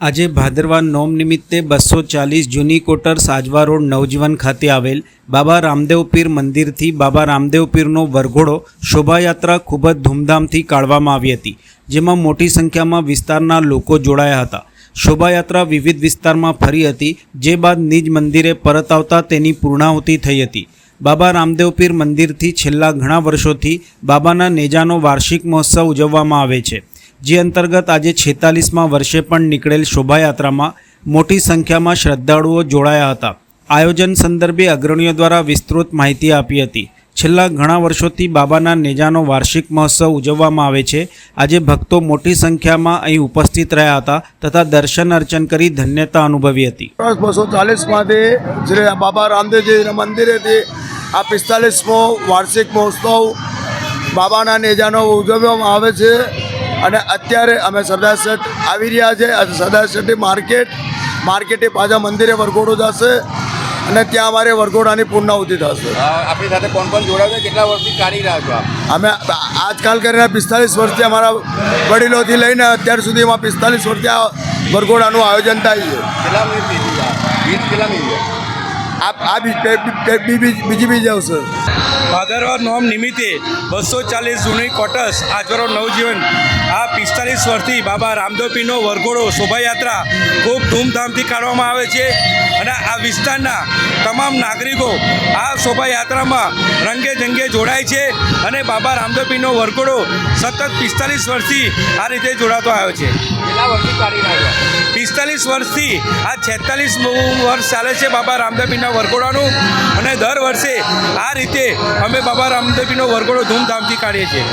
આજે ભાદરવા નોમ નિમિત્તે બસો ચાલીસ જૂની કોટર સાજવા રોડ નવજીવન ખાતે આવેલ બાબા રામદેવ પીર મંદિરથી બાબા રામદેવ પીરનો વરઘોડો શોભાયાત્રા ખૂબ જ ધૂમધામથી કાઢવામાં આવી હતી, જેમાં મોટી સંખ્યામાં વિસ્તારના લોકો જોડાયા હતા. શોભાયાત્રા વિવિધ વિસ્તારમાં ફરી હતી, જે બાદ નિજ મંદિરે પરત આવતા તેની પૂર્ણાહુતિ થઈ હતી. બાબા રામદેવ પીર મંદિરથી છેલ્લા ઘણા વર્ષોથી બાબાના નેજાનો વાર્ષિક મહોત્સવ ઉજવવામાં આવે છે. જે અંતર્ગત આજે છેતાલીસમાં વર્ષે પણ નીકળેલ શોભાયાત્રામાં મોટી સંખ્યામાં શ્રદ્ધાળુઓ જોડાયા હતા. આયોજન સંદર્ભે અગ્રણીઓ દ્વારા વિસ્તૃત માહિતી આપી હતી. છેલ્લા ઘણા વર્ષોથી બાબાના નેજાનો વાર્ષિક મહોત્સવ ઉજવવામાં આવે છે. આજે ભક્તો મોટી સંખ્યામાં અહીં ઉપસ્થિત રહ્યા હતા તથા દર્શન અર્ચન કરી ધન્યતા અનુભવી હતી. બસો ચાલીસમાંથી શ્રી બાબા રામદેવજીના મંદિરેથી આ પિસ્તાલીસમો વાર્ષિક મહોત્સવ બાબાના નેજાનો ઉજવવામાં આવે છે. અને અત્યારે અમે સરદાર શેઠ આવી રહ્યા છે. સરદાર શેઠી માર્કેટ માર્કેટે પાછા મંદિરે વરઘોડો જશે અને ત્યાં અમારે વરઘોડાની પૂર્ણાહુતિ થશે. આપણી સાથે કોણ કોણ જોડાયું કેટલા વર્ષથી કાઢી રહ્યા છો અમે આજકાલ કરીને પિસ્તાલીસ વર્ષથી અમારા વડીલોથી લઈને અત્યાર સુધીમાં પિસ્તાલીસ વર્ષથી આ વરઘોડાનું આયોજન થાય છે. કેટલા મિનિટ કેટલા મિનિટ? આ આ બી- બે- બે- બી- બી- બીજી બીજી આવશે ભાદરવા નોમ નિમિત્તે બસો ચાલીસ જૂની કોટસ આજરો નવજીવન. આ પિસ્તાલીસ વર્ષથી બાબા રામદેવપીનો વરઘોડો શોભાયાત્રા ખૂબ ધૂમધામથી કાઢવામાં આવે છે અને આ વિસ્તારના તમામ નાગરિકો આ શોભાયાત્રામાં રંગે જંગે જોડાય છે અને બાબા રામદેવપીનો વરઘોડો સતત પિસ્તાલીસ વર્ષથી આ રીતે જોડાતો આવ્યો છે. કેટલા વર્ષથી કાઢી પિસ્તાલીસ વર્ષથી આ છેતાલીસ વર્ષ ચાલે છે બાબા રામદેવપીના વરઘોડાનું અને દર વર્ષે આ રીતે અમે બાબા રામદેવપીનો વરઘોડો ધૂમધામથી કાઢીએ છીએ.